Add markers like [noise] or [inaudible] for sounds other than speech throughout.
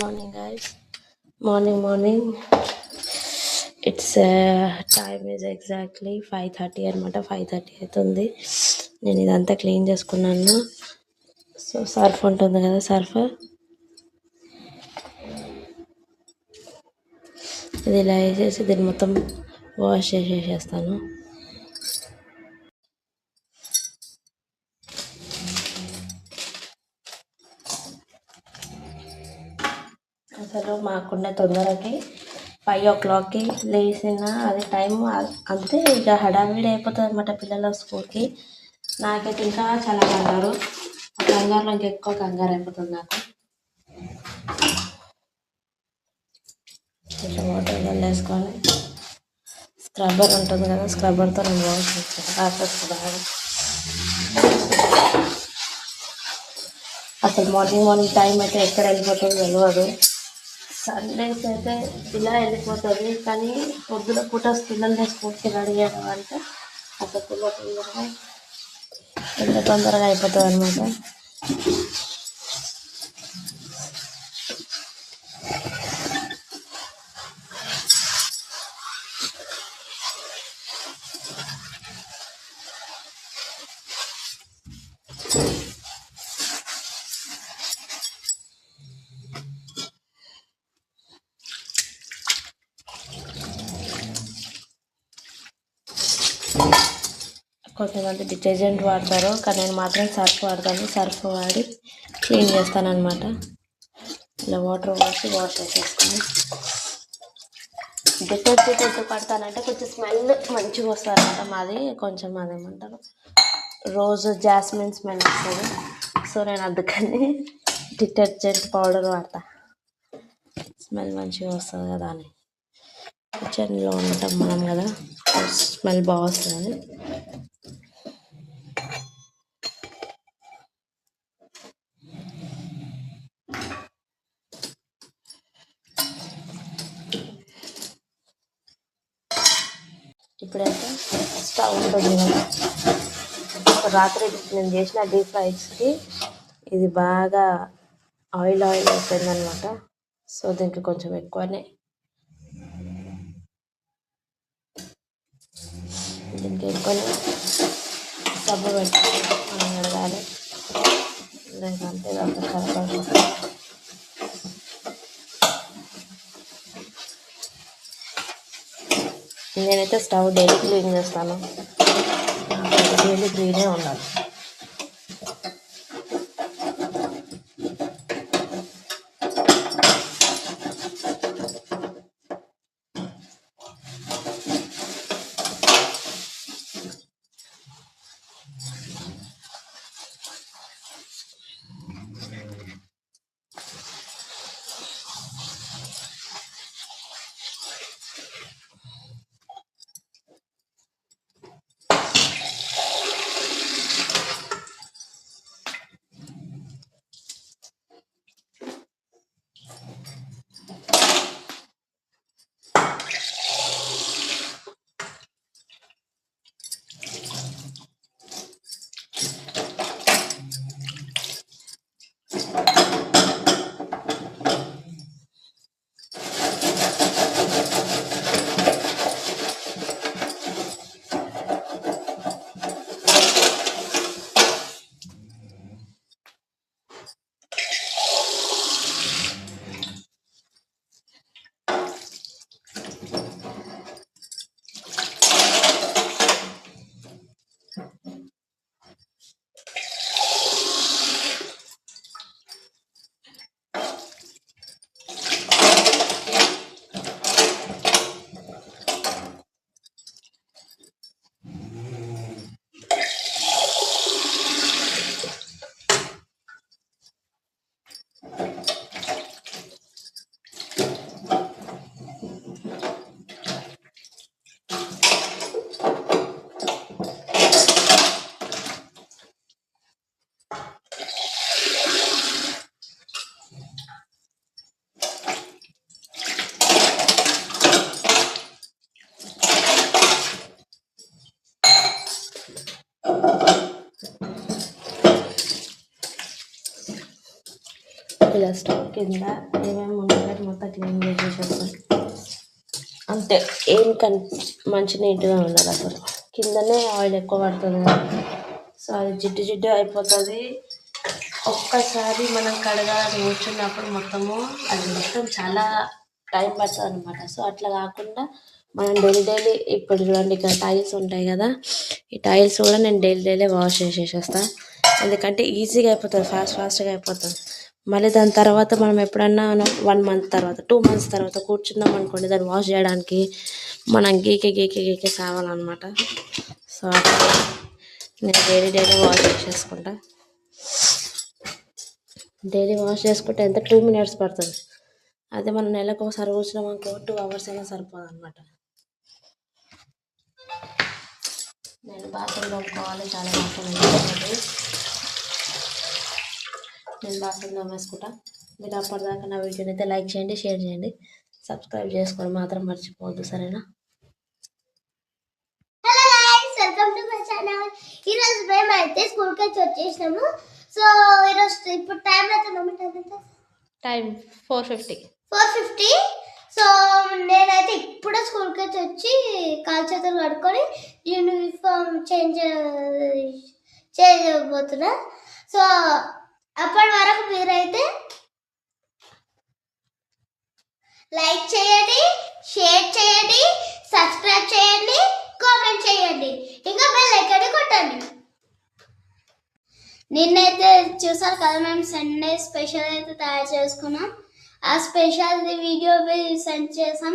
Morning guys morning morning it's time is exactly five thirty అనమాట. Five thirty అవుతుంది నేను ఇదంతా క్లీన్ చేసుకున్నాను. సో సర్ఫ్ ఉంటుంది కదా సర్ఫ్? ఇది ఇలా వేసేసి దీన్ని మొత్తం వాష్ చేసేసేస్తాను. అసలు మాకుండే తొందరకి ఫైవ్ ఓ క్లాక్కి లేచిన అది టైం అంతే ఇక హడావిడి అయిపోతుంది అనమాట పిల్లల స్కూల్కి. నాకైతే ఇంకా చాలా కంగారు. ఆ కంగారులో ఇంకా ఎక్కువ కంగారు అయిపోతుంది నాకు. కొంచెం వాటర్ వేసుకొని స్క్రబ్బర్ ఉంటుంది కదా స్క్రబ్బర్తో నేను వాష్ చేస్తాను. బాగా. అసలు మార్నింగ్ మార్నింగ్ టైం అయితే ఎక్కడ వెళ్ళిపోతుందో తెలియదు సండేస్ అయితే ఇలా వెళ్ళిపోతుంది. కానీ పొద్దున పూట పిల్లల్ని స్కూల్కి రెడీ చేయడం అంటే అంత తొందర తొందరగా ఎంత తొందరగా అయిపోతుంది అనమాట కొంతమంది డిటర్జెంట్ వాడతారు కానీ నేను మాత్రం సర్ఫ్ వాడతాను. సర్ఫ్ వాడి క్లీన్ చేస్తాను అనమాట ఇలా వాటర్ వాసి వాష్ చేసేసుకొని డిటర్జెంట్ ఎంత పడతానంటే కొంచెం స్మెల్ మంచిగా వస్తారంట మాది. కొంచెం అదేమంటారు రోజు జాస్మిన్ స్మెల్ వస్తుంది. సో నేను అందుకని డిటర్జెంట్ పౌడర్ వాడతా. స్మెల్ మంచిగా వస్తుంది కదా అని. కిచెన్లో ఉంటాం మనం కదా. స్మెల్ బాగా వస్తుంది ఇప్పుడైతే స్టవ్ ఉంటుంది రాత్రి నేను చేసిన డీప్ ఫ్రైస్కి ఇది బాగా ఆయిల్ ఆయిల్ అవుతుంది అనమాట సో దీనికి కొంచెం ఎక్కువనే. దీనికి ఎక్కువనే సబ్బు పెట్టి మనం అడగాలి లేదంటే అంత నేనైతే స్టవ్ డైలీ క్లీన్ చేస్తాను. డైలీ క్లీనే ఉండాలి. స్టవ్ కింద ఏమేమి ఉండాలి మొత్తం క్లీన్ చేసేసేస్తాం అంతే ఏం కన్ మంచి నీట్గా ఉండాలి అసలు. కిందనే ఆయిల్ ఎక్కువ పడుతుంది సో అది జిడ్డు జిడ్డు అయిపోతుంది. ఒక్కసారి మనం కడగా కూర్చున్నప్పుడు మొత్తము అది మొత్తం చాలా టైం పడుతుంది అనమాట సో అట్లా కాకుండా మనం డైలీ డైలీ ఇప్పుడు చూడండి ఇక్కడ టైల్స్ ఉంటాయి కదా. ఈ టైల్స్ కూడా నేను డైలీ డైలీ వాష్ చేసేసేస్తాను ఎందుకంటే ఈజీగా అయిపోతుంది ఫాస్ట్ ఫాస్ట్గా అయిపోతుంది. మళ్ళీ దాని తర్వాత మనం ఎప్పుడన్నా వన్ మంత్ తర్వాత టూ మంత్స్ తర్వాత కూర్చున్నాం అనుకోండి దాన్ని వాష్ చేయడానికి మనం గీకే గీకే గీకే కావాలన్నమాట. సో నేను డైలీ డైలీ వాష్ చేసుకుంటా. డైలీ వాష్ చేసుకుంటే ఎంత? టూ మినిట్స్ పడుతుంది. అదే మనం నెలకు ఒకసారి కూర్చున్నాం అనుకో టూ అవర్స్ అయినా సరిపోదు అనమాట నేను బాత్రూమ్ తోముకోవాలి చాలా బాత్రూమ్ నేను బాత్రూమ్ తోమేసుకుంటా మీరు అప్పటిదాకా నా వీడియోని అయితే లైక్ చేయండి షేర్ చేయండి. సబ్స్క్రైబ్ చేసుకోవడం మాత్రం మర్చిపోవద్దు సరేనా? Hello guys welcome to my channel ఈరోజు మేము అయితే స్కూల్కి వచ్చి వచ్చేసినాము. సో ఈరోజు ఇప్పుడు టైం అయితే time four fifty four fifty so నేనైతే ఇప్పుడే స్కూల్కి వచ్చి వచ్చి కాలు చేతులు కడుక్కొని యూనిఫామ్ చేంజ్ చేంజ్ అయిపోతున్నా సో అప్పటి వరకు మీరైతే లైక్ చేయండి షేర్ చేయండి సబ్స్క్రైబ్ చేయండి కామెంట్ చేయండి. ఇంకా బెల్ ఎక్కడ కొట్టండి. నిన్నైతే చూసారు కదా మేము సండే స్పెషల్ అయితే తయారు చేసుకున్నాం. ఆ స్పెషల్ వీడియో సెండ్ చేసాం.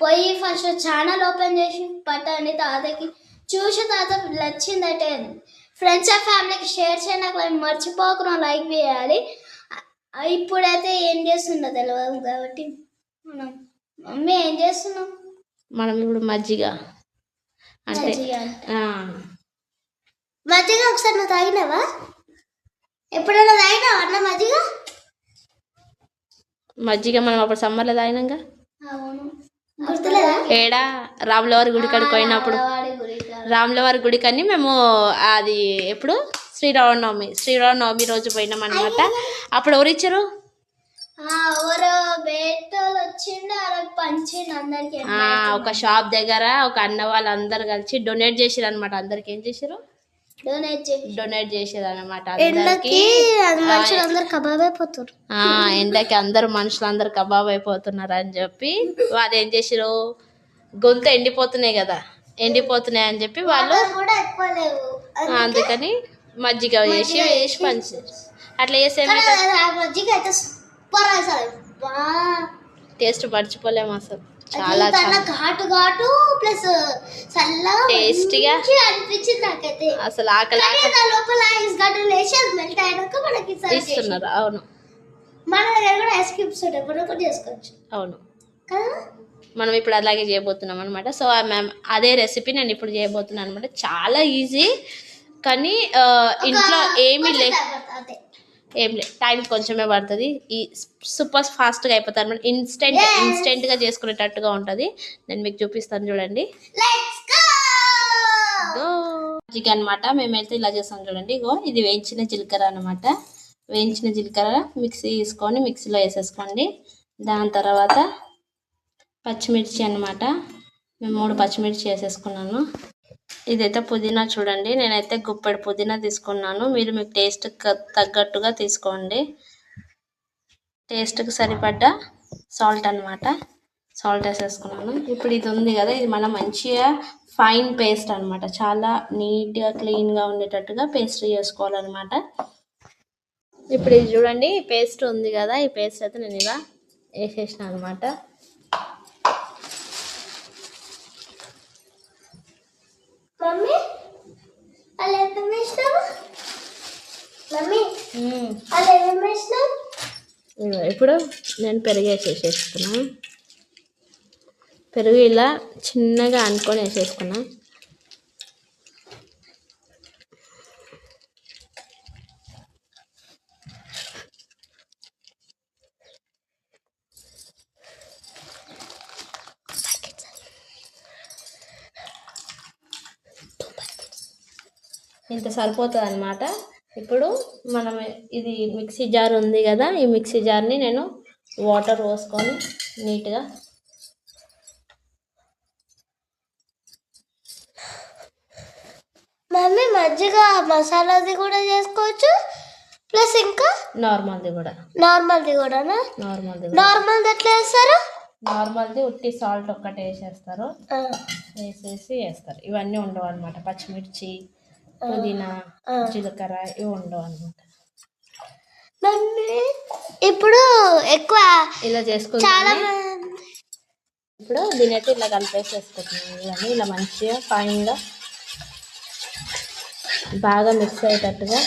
పోయి ఫస్ట్ ఛానల్ ఓపెన్ చేసి పట్టండి తాతకి చూసి తాత నచ్చిందటే ఫ్రెండ్స్ అండ్ ఫ్యామిలీకి షేర్ చేయడానికి లైక్ మర్చిపోకుండా లైక్ చేయాలి. ఆ, ఇప్పుడైతే ఏం చేస్తుందో తెలియదు కాబట్టి మనం మమ్మీ ఏం చేస్తున్నాం మనం ఇప్పుడు మజ్జిగ అంటే మజ్జిగ. ఆ, ఒకసారి నువ్వు తాగినావా? ఎప్పుడైనా తాగినావా అన్న మజ్జిగ? మజ్జిగ మనం అప్పుడు సమ్మర్లో తాగినాక ఏడా? రాములవారి గుడి కాడికి పోయినప్పుడు. రాములవారి గుడి కని మేము అది ఎప్పుడు? శ్రీరామనవమి. శ్రీరామనవమి రోజు పోయినాం అనమాట అప్పుడు ఎవరు ఇచ్చారు ఒక షాప్ దగ్గర ఒక అన్న వాళ్ళందరూ కలిసి డొనేట్ చేసారు అనమాట అందరికి ఏం చేశారు డొనేట్ చేసి. డొనేట్ చేసేది అనమాట ఎండకి అందరు మనుషులు అందరు కబాబ్ అయిపోతున్నారు అని చెప్పి వాళ్ళు ఏం చేసారు గొంతు ఎండిపోతున్నాయి కదా. ఎండిపోతున్నాయి అని చెప్పి వాళ్ళు అందుకని మజ్జిగ వేసి వేసి పంచారు అట్లా బా. టేస్ట్ మర్చిపోలేము అసలు. చాలా ఘాటు ఘాటు ప్లస్ టేస్టీగా అనిపించింది నాకైతే. అసలు ఆకలి లోపల ఐస్ గడ్డలు వేసి అది మెల్ట్ అయినాక మనకి ఇస్తున్నారు అవును. మన దగ్గర కూడా ఐస్ క్యూబ్స్ ఉంటాయి మనం కూడా చేసుకోవచ్చు. అవును. కదా? మనం ఇప్పుడు అలాగే చేయబోతున్నాం అనమాట సో మ్యామ్ అదే రెసిపీ నేను ఇప్పుడు చేయబోతున్నాను అనమాట చాలా ఈజీ కానీ ఇంట్లో ఏమీ లే ఏం లే టైం కొంచెమే పడుతుంది. ఈ సూపర్ ఫాస్ట్గా అయిపోతుంది అనమాట ఇన్స్టెంట్ ఇన్స్టెంట్గా చేసుకునేటట్టుగా ఉంటుంది. నేను మీకు చూపిస్తాను చూడండి. చికెన్ అనమాట మేమైతే ఇలా చేస్తాం చూడండి. ఇగో ఇది వేయించిన జీలకర్ర అనమాట వేయించిన జీలకర్ర మిక్సీ తీసుకొని మిక్సీలో వేసేసుకోండి. దాని తర్వాత పచ్చిమిర్చి అనమాట మేము మూడు పచ్చిమిర్చి వేసేసుకున్నాను ఇదైతే పుదీనా చూడండి. నేనైతే గుప్పెడు పుదీనా తీసుకున్నాను. మీరు మీకు టేస్ట్ తగ్గట్టుగా తీసుకోండి. టేస్ట్కి సరిపడ్డ సాల్ట్ అన్నమాట. సాల్ట్ వేసేసుకున్నాను. ఇప్పుడు ఇది ఉంది కదా ఇది మనం మంచిగా ఫైన్ పేస్ట్ అన్నమాట. చాలా నీట్గా క్లీన్గా ఉండేటట్టుగా పేస్ట్ చేసుకోవాలన్నమాట. ఇప్పుడు ఇది చూడండి పేస్ట్ ఉంది కదా ఈ పేస్ట్ అయితే నేను ఇలా వేసేసిన అనమాట మమ్మీ? అలా వేసినావు? మమ్మీ? అలా ఏమేమి వేసినావు? ఇదిగో ఇప్పుడు నేను పెరుగు వేసేసేసుకున్నాను పెరుగు ఇలా చిన్నగా అనుకొని వేసేసుకున్నా. ఇంత సరిపోతుంది అనమాట ఇప్పుడు మనం ఇది మిక్సీ జార్ ఉంది కదా ఈ మిక్సీ జార్ని నేను వాటర్ పోసుకొని నీట్గా మమ్మీ మజ్జిగ మసాలాది కూడా చేసుకోవచ్చు ప్లస్ ఇంకా నార్మల్ది కూడా. నార్మల్ది కూడానా? నార్మల్ది కూడా. నార్మల్ది ఎట్లా వేస్తారు? నార్మల్ది ఉట్టి సాల్ట్ ఒక్కటే వేసేస్తారు. వేసేసి వేస్తారు. ఇవన్నీ ఉండవు అనమాట పచ్చిమిర్చి పుదీనా జీలకర్ర ఇవి ఉండవు అనమాట ఇప్పుడు ఎక్కువ ఇలా చేసుకుంటాం ఇప్పుడు దీని అయితే ఇలా కలిపేసేసుకుంటున్నాం ఇవన్నీ ఇలా మంచిగా ఫైన్గా బాగా మిక్స్ అయ్యేటట్టుగా.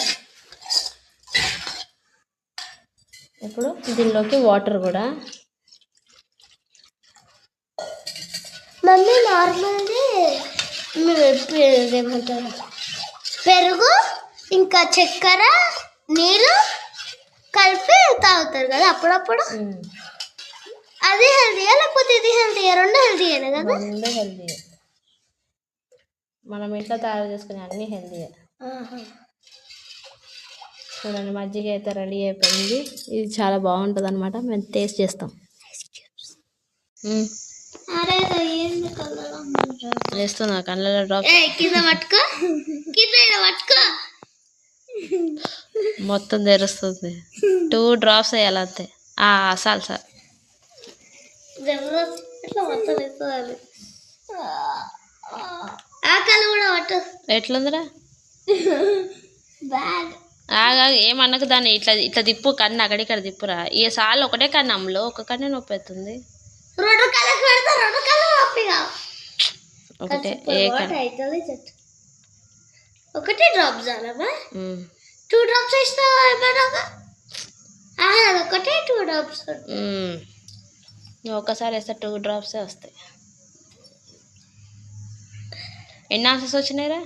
ఇప్పుడు దీనిలోకి వాటర్ కూడా. మమ్మీ నార్మల్ది ఏమంటారు పెరుగు ఇంకా చక్కెర నీళ్ళు కలిపి తాగుతారు కదా అప్పుడప్పుడు? అది హెల్తీయా లేకపోతే ఇది హెల్తీయా రెండు హెల్తీయేనా కదా? రెండు హెల్దీ మనం ఇంట్లో తయారు చేసుకునే అన్నీ హెల్దీ చూడండి మజ్జిగ అయితే రెడీ అయిపోయింది. ఇది చాలా బాగుంటుంది అనమాట మేము టేస్ట్ చేస్తాం. వేస్తున్నా కళ్ళలో డ్రాప్. ఏ కింద పట్టుకో. కింద ఈడ పట్టుకో. మొత్తం తెరుస్తుంది. టూ డ్రాప్స్ వేయాలి అంతే. చాలు సార్ కూడా పట్టు. ఎట్లుందిరా? ఆగా ఏమన్నకు దాన్ని. ఇట్లా ఇట్లా తిప్పు కన్ను అక్కడిక్కడ తిప్పురా. ఈ సార్లు ఒకటే కన్ను అమ్ములో ఒక కన్నే నొప్పి అవుతుంది రెండు కళ్ళకి పెడతా రెండు కళ్ళు నొప్పిగా ఒకటే ఏ కన్ను అవుతుంది చెట్టు. ఒకటి డ్రాప్ చాలమ్మా ఉమ్, టూ డ్రాప్స్ వేసినా ఏమైనా? ఒకటే టూ డ్రాప్స్. ఉమ్. నువ్వు ఒక్కసారి వేస్తే టూ డ్రాప్సే వస్తాయి. ఎన్ని ఆన్సర్స్ వచ్చినాయిరా?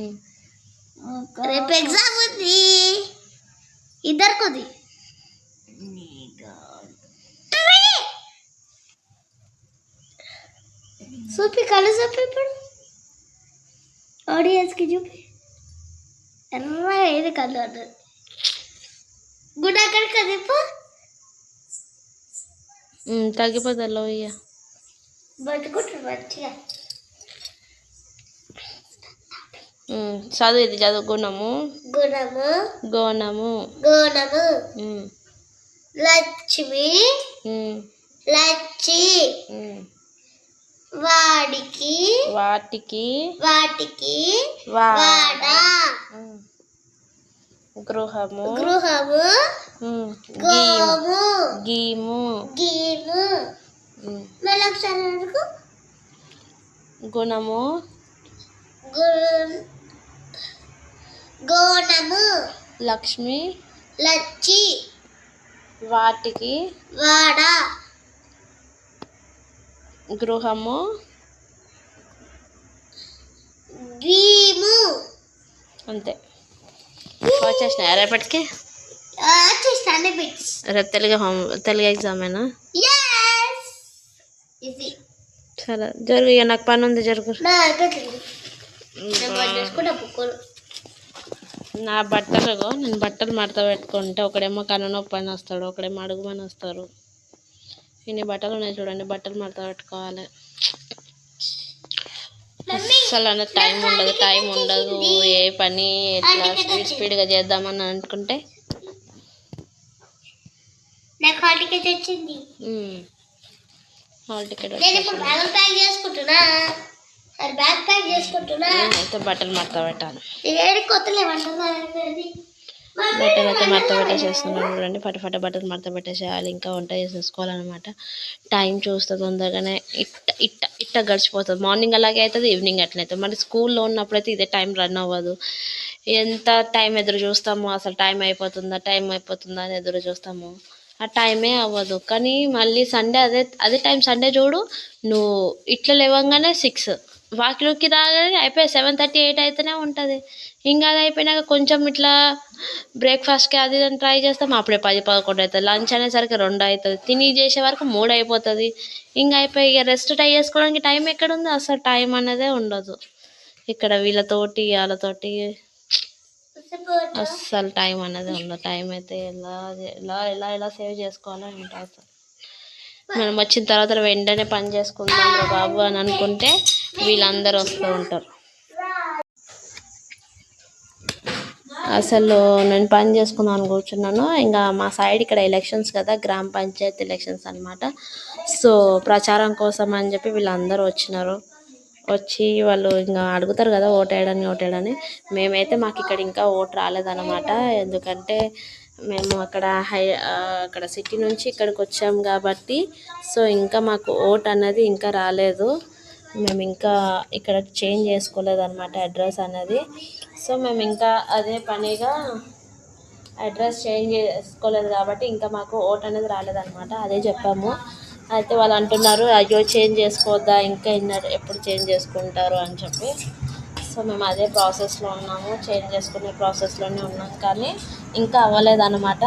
ఉమ్. రేపు ఎగ్జామ్ ఉంది. ఇద్దరికి ఉంది చూపి కళ్ళు చూపి ఇప్పుడు ఆడియన్స్కి చూపి ఎర్రగా ఏది కళ్ళు అన్నది గుడ్ అక్కడికి చెప్పు ఉమ్, తగ్గిపోతుంది లో ఇయ్య బతుకుంటారు మంచిగా చదువు ఇది చదువు గుణము గుణము గోణము గుణము లక్ష్మి లచ్చి. వాడికి వాటికి వాటికి వాడ. గృహము గృహము గీము గోము గీము గీము. ఉమ్, మళ్ళీ ఒకసారి అడుగు గుణము గోణము లక్ష్మి లచ్చి వాటికి వాడ. గృహము. అంతే. వచ్చేసినాయి రేపటికి? రేపు తెలుగు హోమ్ తెలుగు ఎగ్జామేనా సరే జరుగు ఇక నాకు పని ఉంది జరుగు. నా బట్టలు నేను బట్టలు మడత పెట్టుకుంటే. ఒకడేమో కన్ను నొప్పి అని వస్తాడు ఒకడేమో అడుగుమని వస్తారు. ఇన్ని బట్టలు ఉన్నాయి చూడండి బట్టలు మడత పెట్టుకోవాలి. అసలు అన్న టైం ఉండదు టైం ఉండదు ఏ పని ఎట్లా స్పీడ్ స్పీడ్గా చేద్దామని అనుకుంటే. నాకు హాల్ టికెట్ వచ్చింది హాల్ టికెట్ నేను ఇప్పుడు బ్యాగ్ ప్యాక్ చేసుకుంటున్నా. అది బ్యాగ్ ప్యాక్ చేసుకుంటున్నా. అయితే బట్టలు మడత పెట్టాలి ఏడు కొత్తలు ఏమంటున్నా బట్టలు అయితే మడత పెట్టేసేస్తున్నాను చూడండి. ఫటాఫట బట్టలు మడత పెట్టేసేయాలి. ఇంకా వంట చేసేసుకోవాలన్నమాట. టైం చూస్తే తొందరగానే ఇట్ట ఇట్ట ఇట్ట గడిచిపోతుంది. మార్నింగ్ అలాగే అవుతుంది ఈవినింగ్ అట్లయితే మరి స్కూల్లో ఉన్నప్పుడైతే ఇదే టైం రన్ అవ్వదు. ఎంత టైం ఎదురు చూస్తాము అసలు టైం అయిపోతుందా టైం అయిపోతుందా అని ఎదురు చూస్తాము. ఆ టైమే అవ్వదు. కానీ మళ్ళీ సండే అదే అదే టైం సండే చూడు. నువ్వు ఇట్లా లేవంగానే సిక్స్ వాకిలోకి రాగానే అయిపోయి సెవెన్ థర్టీ ఎయిట్ అయితేనే ఉంటుంది. ఇంకా అది అయిపోయినాక కొంచెం ఇట్లా బ్రేక్ఫాస్ట్కి అది ఇది ట్రై చేస్తాం అప్పుడే పది పదకొండు అవుతుంది లంచ్ అనేసరికి రెండు అవుతుంది తిని చేసే వరకు మూడు అయిపోతుంది. ఇంకా అయిపోయి ఇక రెస్ట్ ట్రై చేసుకోవడానికి టైం ఎక్కడుంది? అసలు టైం అనేదే ఉండదు. ఇక్కడ వీళ్ళతోటి వాళ్ళతోటి అస్సలు టైం అనేది ఉండదు. టైం అయితే ఎలా ఎలా ఎలా ఎలా సేవ్ చేసుకోవాలో ఉంటుంది అసలు. మనం వచ్చిన తర్వాత వెంటనే పని చేసుకుందాం బాబు అని అనుకుంటే వీళ్ళందరూ వస్తూ ఉంటారు. అసలు నేను పని చేసుకుందాం అని కూర్చున్నాను. ఇంకా మా సైడ్ ఇక్కడ ఎలక్షన్స్ కదా గ్రామ పంచాయతీ ఎలక్షన్స్ అనమాట సో ప్రచారం కోసం అని చెప్పి వీళ్ళందరూ వచ్చినారు. వచ్చి వాళ్ళు ఇంకా అడుగుతారు కదా ఓటేయడని ఓటేయడని. మేమైతే మాకు ఇక్కడ ఇంకా ఓటు రాలేదన్నమాట. ఎందుకంటే మేము అక్కడ హై అక్కడ సిటీ నుంచి ఇక్కడికి వచ్చాం కాబట్టి. సో ఇంకా మాకు ఓట్ అనేది ఇంకా రాలేదు. మేము ఇంకా ఇక్కడ చేంజ్ చేసుకోలేదు అనమాట అడ్రస్ అనేది. సో మేము ఇంకా అదే పనిగా అడ్రస్ చేంజ్ చేసుకోలేదు కాబట్టి ఇంకా మాకు ఓట్ అనేది రాలేదనమాట అదే చెప్పాము. అయితే వాళ్ళు అంటున్నారు అయ్యో చేంజ్ చేసుకోవద్దా? ఇంకా ఇన్నర్ ఎప్పుడు చేంజ్ చేసుకుంటారు? అని చెప్పి. సో మేము అదే ప్రాసెస్లో ఉన్నాము. చేంజ్ చేసుకునే ప్రాసెస్లోనే ఉన్నాం. కానీ ఇంకా అవ్వలేదన్నమాట.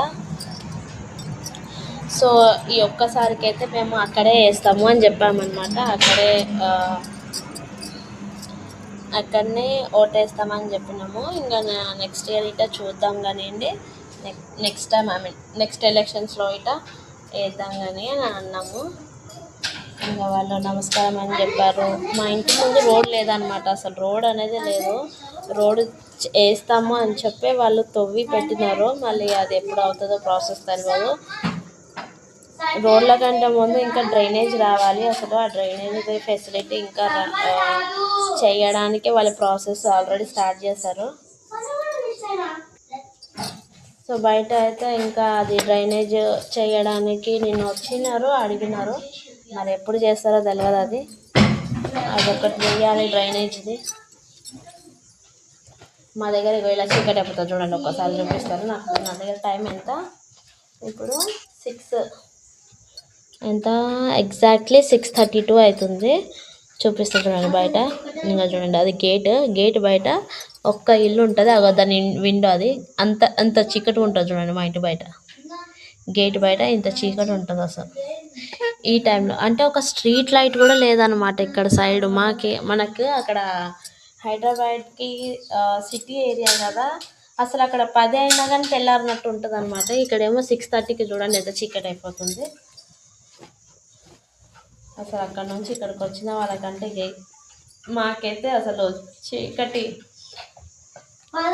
సో ఈ ఒక్కసారికి అయితే మేము అక్కడే వేస్తాము అని చెప్పామన్నమాట. అక్కడే అక్కడనే ఓటేస్తామని చెప్పినాము. ఇంకా నెక్స్ట్ ఇయర్ ఇట చూద్దాం కానివ్వండి next time I mean next ఎలక్షన్స్లో ఇట వేద్దాం కానీ అని అన్నాము. ఇంకా వాళ్ళు నమస్కారం అని చెప్పారు. మా ఇంటి ముందు రోడ్ లేదనమాట అసలు రోడ్ అనేది లేదు. రోడ్ వేస్తాము అని చెప్పి వాళ్ళు తవ్వి పెట్టినారు. మళ్ళీ అది ఎప్పుడు అవుతుందో ప్రాసెస్ తెలియదు రోడ్ల కంటే ముందు ఇంకా డ్రైనేజ్ రావాలి. అసలు ఆ డ్రైనేజ్ ఫెసిలిటీ ఇంకా చేయడానికి వాళ్ళ ప్రాసెస్ ఆల్రెడీ స్టార్ట్ చేశారు. సో బయట అయితే ఇంకా అది డ్రైనేజ్ చేయడానికి నిన్న వచ్చినారు అడిగినారు. మరి ఎప్పుడు చేస్తారో తెలియదు అది. అదొకటి చేయాలి డ్రైనేజ్ది. మా దగ్గర ఇలా చీకటి అయిపోతుంది చూడండి ఒక్కసారి చూపిస్తాను. నాకు నా దగ్గర టైం ఎంత? ఇప్పుడు సిక్స్ ఎంత? ఎగ్జాక్ట్లీ సిక్స్ థర్టీ టూ అవుతుంది. చూపిస్తాను చూడండి బయట. ఇంకా చూడండి అది గేట్ గేట్ బయట ఒక్క ఇల్లు ఉంటుంది అగో దాని విండో అది. అంత అంత చీకటి ఉంటుంది చూడండి మా ఇంటి బయట. గేట్ బయట ఇంత చీకటి ఉంటుంది అసలు. ఈ టైంలో అంటే ఒక స్ట్రీట్ లైట్ కూడా లేదనమాట ఇక్కడ సైడ్ మాకి. మనకి అక్కడ హైదరాబాద్కి సిటీ ఏరియా కదా. అసలు అక్కడ పది అయినా కానీ తెల్లారినట్టు ఉంటుంది అనమాట ఇక్కడేమో సిక్స్ థర్టీకి చూడండి ఎంత చీకటి అయిపోతుంది. అసలు అక్కడ నుంచి ఇక్కడికి వచ్చిన వాళ్ళకంటే మాకైతే అసలు చీకటి.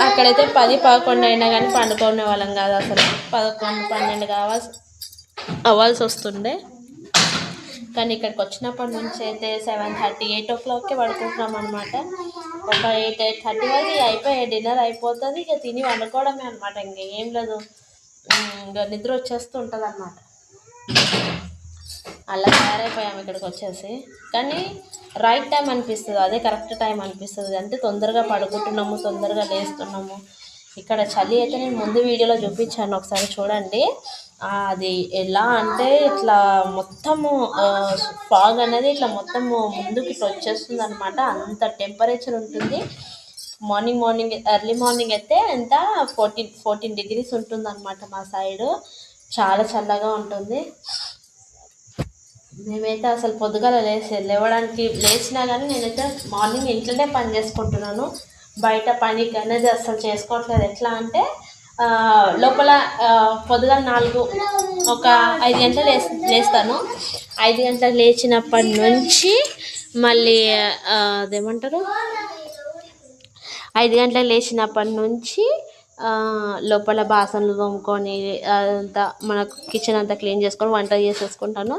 అక్కడైతే పది పదకొండు అయినా కానీ పండుకునే వాళ్ళం కాదు అసలు. పదకొండు పన్నెండు కావాల్సి అవ్వాల్సి వస్తుండే. కానీ ఇక్కడికి వచ్చినప్పటి నుంచి అయితే సెవెన్ థర్టీ ఎయిట్ ఓ క్లాక్కే పడుకుంటున్నాం అనమాట ఒక ఎయిట్ ఎయిట్ థర్టీ వరకు అయిపోయి డిన్నర్ అయిపోతుంది. ఇక తిని వండుకోవడమే అనమాట ఇంక ఏం లేదు. ఇంకా నిద్ర వచ్చేస్తూ ఉంటుంది అనమాట అలా తయారైపోయాము ఇక్కడికి వచ్చేసి. కానీ రైట్ టైం అనిపిస్తుంది అదే కరెక్ట్ టైం అనిపిస్తుంది. అంటే తొందరగా పడుకుంటున్నాము తొందరగా లేస్తున్నాము. ఇక్కడ చలి అయితే నేను ముందు వీడియోలో చూపించాను ఒకసారి చూడండి. అది ఎలా అంటే ఇట్లా మొత్తము ఫాగ్ అనేది ఇట్లా మొత్తము ముందుకు ఇట్లా వచ్చేస్తుంది అనమాట అంత టెంపరేచర్ ఉంటుంది. మార్నింగ్ మార్నింగ్ ఎర్లీ మార్నింగ్ అయితే ఎంత? ఫోర్టీన్ ఫోర్టీన్ డిగ్రీస్ ఉంటుంది అనమాట మా సైడు చాలా చల్లగా ఉంటుంది. మేమైతే అసలు పొద్దుగాల లేచి లేవడానికి లేచినా కానీ నేనైతే మార్నింగ్ ఇంట్లోనే పని చేసుకుంటున్నాను. బయట పనికి అనేది అసలు చేసుకోవట్లేదు. ఎట్లా అంటే లోపల ఆ, పొద్దుగాల నాలుగు ఒక ఐదు గంటలు లేస్ లేస్తాను. ఐదు గంటలు లేచినప్పటి నుంచి మళ్ళీ అదేమంటారు? ఐదు గంటలకు లేచినప్పటి నుంచి లోపల బాసనలు తోముకొని అదంతా మనకు కిచెన్ అంతా క్లీన్ చేసుకొని వంట చేసేసుకుంటాను.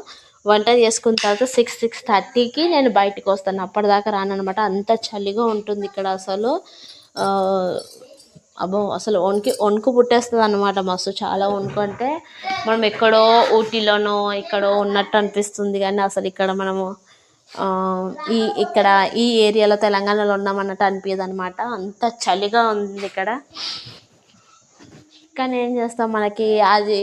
వంట చేసుకున్న తర్వాత సిక్స్ సిక్స్ థర్టీకి నేను బయటికి వస్తాను. అప్పటిదాకా రానమాట అంత చలిగా ఉంటుంది ఇక్కడ అసలు. అబ్బో అసలు వణుకి వణుకు పుట్టేస్తుంది అనమాట మస్తు. చాలా వణుకు అంటే మనం ఎక్కడో ఊటీలోనో ఎక్కడో ఉన్నట్టు అనిపిస్తుంది కానీ అసలు ఇక్కడ మనము ఈ ఇక్కడ ఈ ఏరియాలో తెలంగాణలో ఉన్నామన్నట్టు అనిపించదు అనమాట అంత చలిగా ఉంది ఇక్కడ. కానీ ఏం చేస్తాం మనకి అది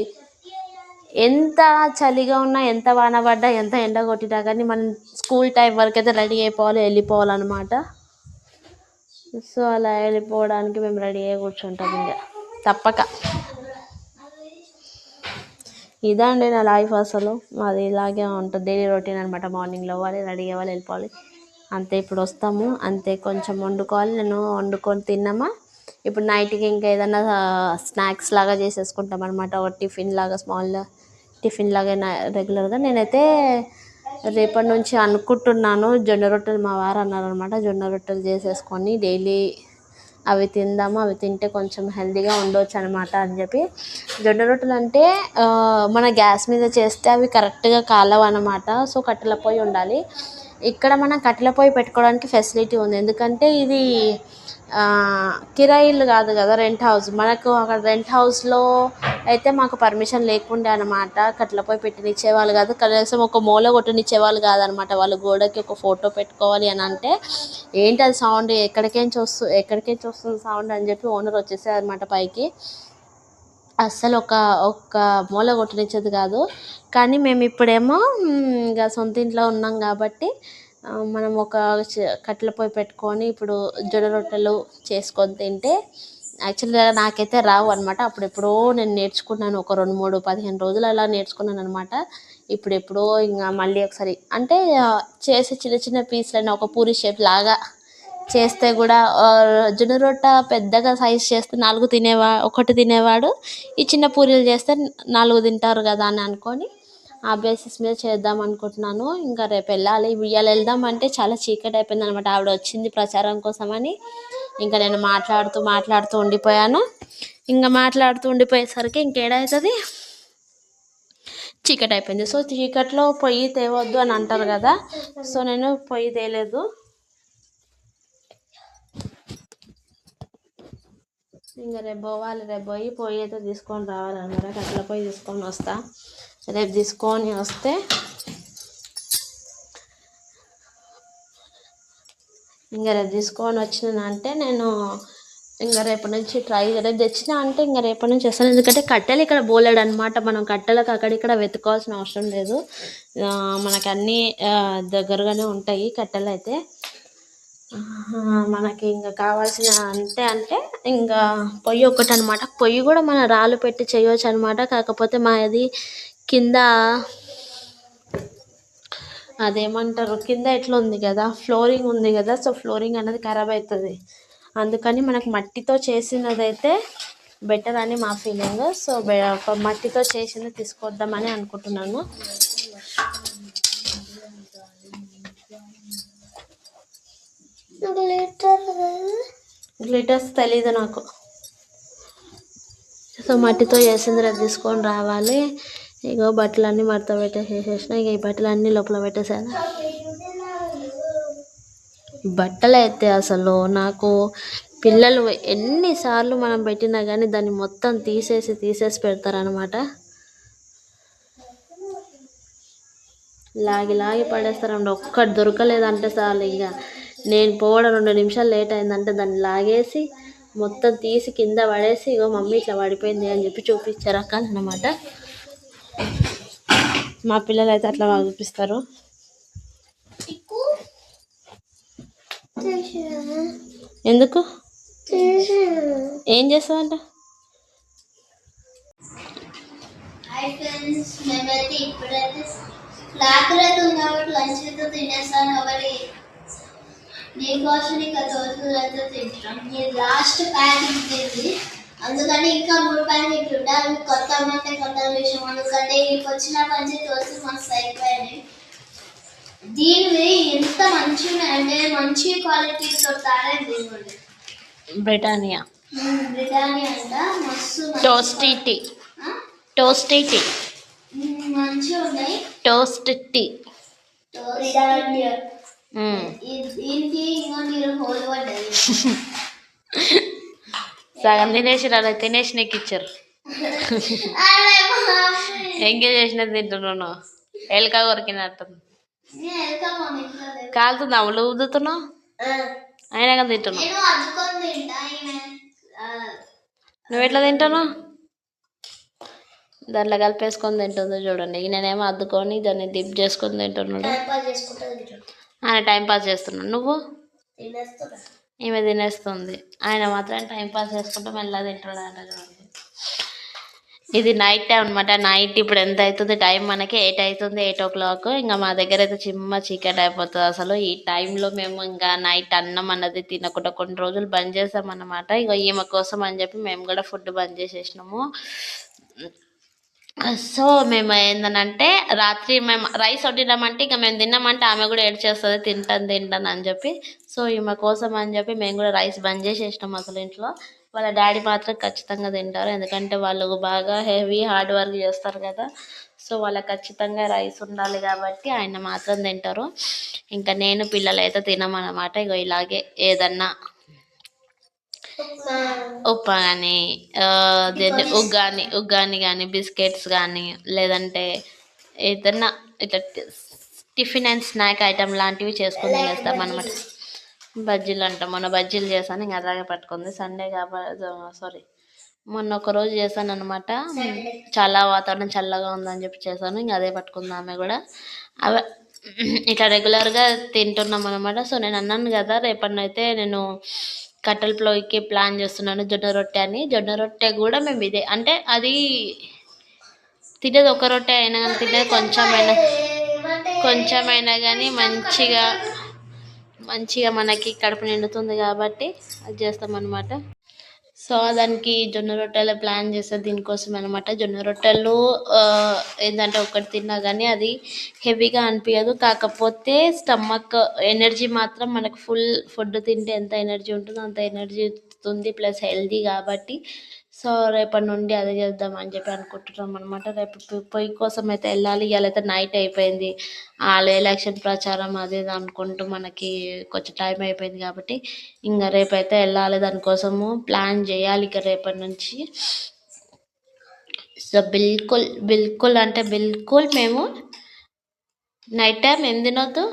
ఎంత చలిగా ఉన్నా ఎంత వాన పడ్డా ఎంత ఎండ కొట్టినా కానీ మనం స్కూల్ టైం వరకు అయితే రెడీ అయిపోవాలి వెళ్ళిపోవాలన్నమాట. సో అలా వెళ్ళిపోవడానికి మేము రెడీ అయ్యి కూర్చుంటాం ఇంకా తప్పక. ఇదండి నా లైఫ్ అసలు. అది ఇలాగే ఉంటుంది. డైలీ రొటీన్ అనమాట మార్నింగ్ లేవాలి రెడీ అవ్వాలి వెళ్ళిపోవాలి. అంతే ఇప్పుడు వస్తాము. అంతే కొంచెం వండుకోవాలి. నేను వండుకొని తిన్నామా? ఇప్పుడు నైట్కి ఇంకా ఏదైనా స్నాక్స్ లాగా చేసేసుకుంటాం అనమాట ఒక టిఫిన్ లాగా స్మాల్ టిఫిన్ లాగా రెగ్యులర్గా నేనైతే రేపటి నుంచి అనుకుంటున్నాను. జొన్న రొట్టెలు మా వారు అన్నారనమాట జొన్న రొట్టెలు చేసేసుకొని డైలీ అవి తిందాము అవి తింటే కొంచెం హెల్దీగా ఉండొచ్చు అనమాట అని చెప్పి. జొన్న రొట్టెలు అంటే మన గ్యాస్ మీద చేస్తే అవి కరెక్ట్గా కాలవు అనమాట సో కట్టెల పొయ్యి ఉండాలి. ఇక్కడ మనం కట్టెల పొయ్యి పెట్టుకోవడానికి ఫెసిలిటీ ఉంది. ఎందుకంటే ఇది కిరాయిలు కాదు కదా రెంట్ హౌస్ మనకు అక్కడ రెంట్ హౌస్లో అయితే మాకు పర్మిషన్ లేకుండే అనమాట కట్టెల పొయ్యి పెట్టినిచ్చేవాళ్ళు కాదు కనీసం ఒక మూల కొట్టనిచ్చేవాళ్ళు కాదనమాట వాళ్ళు గోడకి ఒక ఫోటో పెట్టుకోవాలి అని అంటే ఏంటి అది సౌండ్ ఎక్కడికేం చూస్తూ ఎక్కడికేం చూస్తుంది సౌండ్ అని చెప్పి ఓనర్ వచ్చేసారనమాట పైకి. అస్సలు ఒక ఒక్క మూల కొట్టనిచ్చేది కాదు. కానీ మేము ఇప్పుడేమో ఇంకా సొంత ఇంట్లో ఉన్నాం కాబట్టి మనం ఒక కట్టెల పొయ్యి పెట్టుకొని ఇప్పుడు జొన్న రొట్టెలు చేసుకొని తింటే యాక్చువల్గా నాకైతే రావు అనమాట అప్పుడెప్పుడో నేను నేర్చుకున్నాను. ఒక రెండు మూడు పదిహేను రోజులు అలా నేర్చుకున్నాను అనమాట ఇప్పుడు ఎప్పుడో ఇంకా మళ్ళీ ఒకసారి. అంటే చేసే చిన్న చిన్న పీసులైన ఒక పూరి షేప్ లాగా చేస్తే కూడా జొన్న రొట్ట పెద్దగా సైజ్ చేస్తే నాలుగు తినేవా ఒకటి తినేవాడు. ఈ చిన్న పూరీలు చేస్తే నాలుగు తింటారు కదా అని అనుకొని ఆ బేసిస్ మీద చేద్దాం అనుకుంటున్నాను. ఇంకా రేపు వెళ్ళాలి. ఇవాళ వెళ్దాం అంటే చాలా చీకటి అయిపోయింది అనమాట ఆవిడ వచ్చింది ప్రచారం కోసమని. ఇంకా నేను మాట్లాడుతూ మాట్లాడుతూ ఉండిపోయాను. ఇంకా మాట్లాడుతూ ఉండిపోయేసరికి ఇంకేడవుతుంది చీకటి అయిపోయింది. సో చీకట్లో పొయ్యి తేవద్దు అని అంటారు కదా. సో నేను పొయ్యి తేలేదు. ఇంకా రేపు పోవాలి. రేపు పోయి పొయ్యి అయితే తీసుకొని రావాలన్నమాట కట్టెల పొయ్యి తీసుకొని వస్తా. రేపు తీసుకొని వస్తే ఇంకా రేపు తీసుకొని వచ్చినానంటే నేను ఇంకా రేపటి నుంచి ట్రై రేపు తెచ్చినా అంటే ఇంకా రేపటి నుంచి వస్తాను. ఎందుకంటే కట్టెలు ఇక్కడ బోలేడు అనమాట మనం కట్టెలకు అక్కడిక్కడ వెతుకోవాల్సిన అవసరం లేదు. మనకు అన్నీ దగ్గరగానే ఉంటాయి కట్టెలు అయితే. మనకి ఇంకా కావాల్సిన అంతే అంటే ఇంకా పొయ్యి ఒకటి అనమాట పొయ్యి కూడా మన రాళ్ళు పెట్టి చేయవచ్చు అనమాట కాకపోతే మాది కింద అదేమంటారు? కింద ఎట్లా ఉంది కదా? ఫ్లోరింగ్ ఉంది కదా? సో ఫ్లోరింగ్ అనేది ఖరాబ్ అవుతుంది అందుకని మనకు మట్టితో చేసినదైతే బెటర్ అని మా ఫీలింగ్. సో మట్టితో చేసింది తీసుకొద్దామని అనుకుంటున్నాను. గ్లిటర్స్ తెలీదు నాకు. సో మట్టితో చేసింది తీసుకొని రావాలి. ఇగో బట్టలన్నీ మడత పెట్టేసేసిన ఇక ఈ బట్టలన్నీ లోపల పెట్టేసాను బట్టలు అయితే అసలు నాకు పిల్లలు ఎన్నిసార్లు మనం పెట్టినా కానీ దాన్ని మొత్తం తీసేసి తీసేసి పెడతారనమాట లాగి లాగి పడేస్తారండి ఒక్కటి దొరకలేదంటే చాలు ఇక నేను పోవడం రెండు నిమిషాలు లేట్ అయిందంటే దాన్ని లాగేసి మొత్తం తీసి కింద పడేసి ఇగో మమ్మీ ఇట్లా పడిపోయింది అని చెప్పి చూపించే రకాలన్నమాట మా పిల్లలు అయితే అట్లా చూపిస్తారు ఎందుకు? ఏం చేస్తుందంట? మేమైతే ఇప్పుడైతే రాత్రి కాబట్టి లంచ్ అయితే తినేస్తాను కాబట్టి నీకోసం ఇంకా తింటాం ఇది లాస్ట్ ప్యాకెట్ ఇది. అందుకని ఇంకా మూడు ప్యాకెట్లు ఉంటాయి అవి కొత్త అంటే కొత్త విషయం ఎందుకంటే ఇవి వచ్చిన మంచి దోశలు మస్తు అయిపోయాయి దీనివి ఎంత మంచిగా ఉన్నాయంటే మంచి క్వాలిటీతో తాడే దీనివ్వండి బ్రిటానియా. బ్రిటానియా అంట. మస్తు టోస్టీ టీ టోస్టీ టీ మంచిగా ఉన్నాయి టోస్ట్ టీ బ్రిటానియా ఇది- దీనికి ఇంకో నీరు హోల్ పడ్డది [laughs] సగం తినేసి అలా తినేసి నీకు ఇచ్చారు. ఎంగేజ్ చేసినది తింటున్నాను ఎలక కొరికినట్టు. కాలుతుంది? అమలు ఊదుతున్నావు? అయినా కానీ తింటున్నావు. నువ్వు ఎట్లా తింటున్నావు? దాంట్లో కలిపేసుకొని తింటుందో చూడండి. నేనేమో అద్దుకొని దాన్ని డిప్ చేసుకొని తింటున్నాడు. ఆయన టైం పాస్ చేస్తున్నాడు. నువ్వు? ఈమె తినేస్తుంది. ఆయన మాత్రం టైం పాస్ చేసుకుంటూ మెల్లగా తింటాడు అంట చూడండి. ఇది నైట్ టైం అనమాట నైట్ ఇప్పుడు ఎంత అవుతుంది? టైం మనకి ఎయిట్ అవుతుంది ఎయిట్ ఓ క్లాక్ ఇంకా మా దగ్గర అయితే చిమ్మ చీకటి అయిపోతుంది అసలు. ఈ టైంలో మేము ఇంకా నైట్ అన్నం అన్నది తినకుండా కొన్ని రోజులు బంద్ చేసాం అనమాట ఇక ఈమె కోసం అని చెప్పి మేము కూడా ఫుడ్ బంద్ చేసేసినాము. సో మేము ఏందనంటే రాత్రి మేము రైస్ వండినామంటే ఇంకా మేము తిన్నామంటే ఆమె కూడా ఏడ్చేస్తుంది తింటాను తింటాను అని చెప్పి. సో ఈమె కోసం అని చెప్పి మేము కూడా రైస్ బంద్ చేసేసినాం అసలు ఇంట్లో. వాళ్ళ డాడీ మాత్రం ఖచ్చితంగా తింటారు ఎందుకంటే వాళ్ళు బాగా హెవీ హార్డ్ వర్క్ చేస్తారు కదా. సో వాళ్ళకి ఖచ్చితంగా రైస్ ఉండాలి కాబట్టి ఆయన మాత్రం తింటారు. ఇంకా నేను పిల్లలు అయితే తినమన్నమాట ఇగో ఇలాగే ఏదన్నా ఉప్మా కానీ దీన్ని ఉగ్గాని ఉగ్గాని కానీ బిస్కెట్స్ కానీ లేదంటే ఏదన్నా ఇట్లా టిఫిన్ అండ్ స్నాక్ ఐటమ్ లాంటివి చేసుకుని చేస్తాం అనమాట బజ్జీలు అంటాం. మొన్న బజ్జీలు చేశాను ఇంకా అలాగే పట్టుకుంది. సండే కాబట్టి సారీ మొన్న ఒక రోజు చేశాను అనమాట చాలా వాతావరణం చల్లగా ఉందని చెప్పి చేశాను ఇంకా అదే పట్టుకుంది ఆమె కూడా. అవే ఇట్లా రెగ్యులర్గా తింటున్నాం అనమాట సో నేను అన్నాను కదా రేపన్నైతే నేను కట్టెల పొయ్యికి ప్లాన్ చేస్తున్నాను జొన్న రొట్టె అని. జొన్న రొట్టె కూడా మేము ఇదే. అంటే అది తినేది ఒక రొట్టె అయినా కానీ తినేది కొంచెమైనా కొంచెమైనా కానీ మంచిగా మంచిగా మనకి కడుపు నిండుతుంది కాబట్టి అది చేస్తాం సో దానికి జొన్న రొట్టెలు ప్లాన్ చేస్తే దీనికోసం అనమాట జొన్న రొట్టెలు ఏంటంటే ఒకటి తిన్నా కానీ అది హెవీగా అనిపించదు కాకపోతే స్టమక్ ఎనర్జీ మాత్రం మనకు ఫుల్ ఫుడ్ తింటే ఎంత ఎనర్జీ ఉంటుందో అంత ఎనర్జీ ఇస్తుంది ప్లస్ హెల్దీ కాబట్టి సో రేపటి నుండి అదే చేద్దాం అని చెప్పి అనుకుంటున్నాం అనమాట రేపు పొయ్యి కోసం అయితే వెళ్ళాలి. ఇవాళ అయితే నైట్ అయిపోయింది. వాళ్ళ ఎలక్షన్ ప్రచారం అది అనుకుంటూ మనకి కొంచెం టైం అయిపోయింది కాబట్టి ఇంకా రేపైతే వెళ్ళాలి. దానికోసము ప్లాన్ చేయాలి ఇక రేపటి నుంచి. సో బిల్కుల్ బిల్కుల్ అంటే బిల్కుల్ మేము నైట్ టైం ఏం తినొద్దు?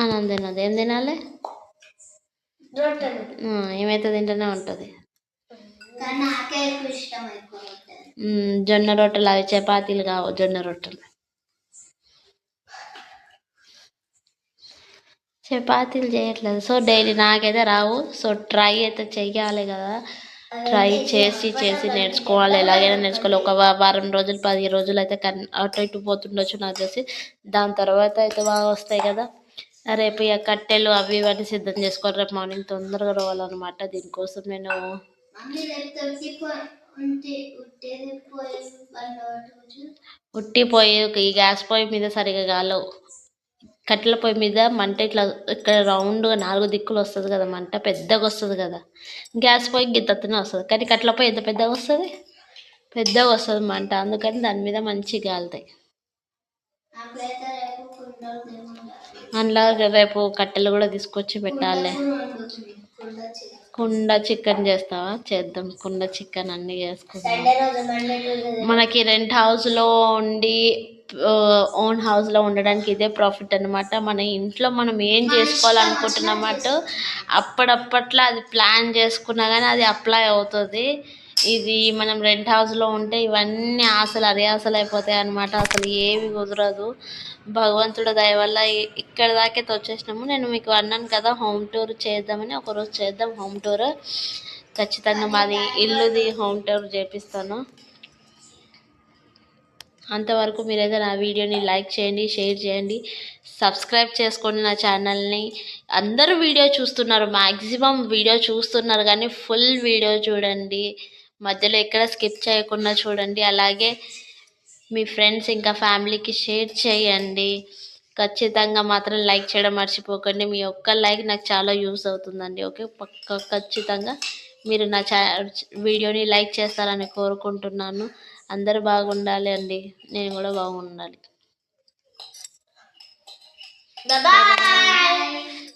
అన్నం తినొద్దు. ఏం తినాలి? ఏమైతే తింటూనే ఉంటుంది. జొన్న రొట్టెలు అవి చపాతీలు కావు జొన్న రొట్టెలు. చపాతీలు చేయట్లేదు. సో డైలీ నాకైతే రావు. సో ట్రై అయితే చెయ్యాలి కదా. ట్రై చేసి చేసి నేర్చుకోవాలి. ఎలాగైనా నేర్చుకోవాలి. ఒక వారం రోజులు పది రోజులు అయితే కన్ అటు ఇటు పోతుండొచ్చు నాకు తెలిసి. దాని తర్వాత అయితే బాగా వస్తాయి కదా. రేపు ఇక కట్టెలు అవి ఇవన్నీ సిద్ధం చేసుకోవాలి. రేపు మార్నింగ్ తొందరగా రావాలన్నమాట దీనికోసం నేను. మమ్మీ రేపు తొక్కిపోయి ఉంటే ఉట్టేది పోయి వాళ్ళ రోజు ఉట్టి పొయ్యి ఈ గ్యాస్ పొయ్యి మీద సరిగా కాలవు కట్టెల పొయ్యి మీద మంట ఇట్లా ఇక్కడ రౌండ్గా నాలుగు దిక్కులు వస్తుంది కదా మంట పెద్దగా వస్తుంది కదా. గ్యాస్ పొయ్యి గిత్తనే వస్తుంది. కానీ కట్టెల పొయ్యి ఎంత పెద్దగా వస్తుంది? పెద్దగా వస్తుంది మంట. అందుకని దాని మీద మంచిగా కాలుతాయి అందులో రేపు కట్టెలు కూడా తీసుకొచ్చి పెట్టాలి. కుండ చికెన్ చేస్తావా? చేద్దాం. కుండ చికెన్ అన్నీ చేసుకుందాం. మనకి రెంట్ హౌస్లో ఉండి ఓన్ హౌస్లో ఉండడానికి ఇదే ప్రాఫిట్ అనమాట మన ఇంట్లో మనం ఏం చేసుకోవాలనుకుంటున్నామట అప్పుడప్పట్లో అది ప్లాన్ చేసుకున్నా కానీ అది అప్లై అవుతుంది. ఇది మనం రెంట్ హౌస్లో ఉంటే ఇవన్నీ ఆశలు అరియాసలు అయిపోతాయి అనమాట అసలు ఏవి కుదరదు. భగవంతుడు దయ వల్ల ఇక్కడ దాకైతే వచ్చేసినాము నేను మీకు అన్నాను కదా హోమ్ టూర్ చేద్దామని ఒకరోజు చేద్దాం హోమ్ టూర్ ఖచ్చితంగా మాది ఇల్లుది హోమ్ టూర్ చేపిస్తాను. అంతవరకు మీరైతే నా వీడియోని లైక్ చేయండి షేర్ చేయండి. సబ్స్క్రైబ్ చేసుకోండి నా ఛానల్ని. అందరూ వీడియో చూస్తున్నారు మ్యాక్సిమం వీడియో చూస్తున్నారు కానీ ఫుల్ వీడియో చూడండి. మధ్యలో ఎక్కడ స్కిప్ చేయకుండా చూడండి. అలాగే మీ ఫ్రెండ్స్ ఇంకా ఫ్యామిలీకి షేర్ చేయండి. ఖచ్చితంగా మాత్రం లైక్ చేయడం మర్చిపోకండి. మీ ఒక్క లైక్ నాకు చాలా యూస్ అవుతుందండి. ఓకే? పక్క ఖచ్చితంగా మీరు నా ఛా వీడియోని లైక్ చేస్తారని కోరుకుంటున్నాను. అందరూ బాగుండాలి అండి. నేను కూడా బాగుండాలి. బాయ్!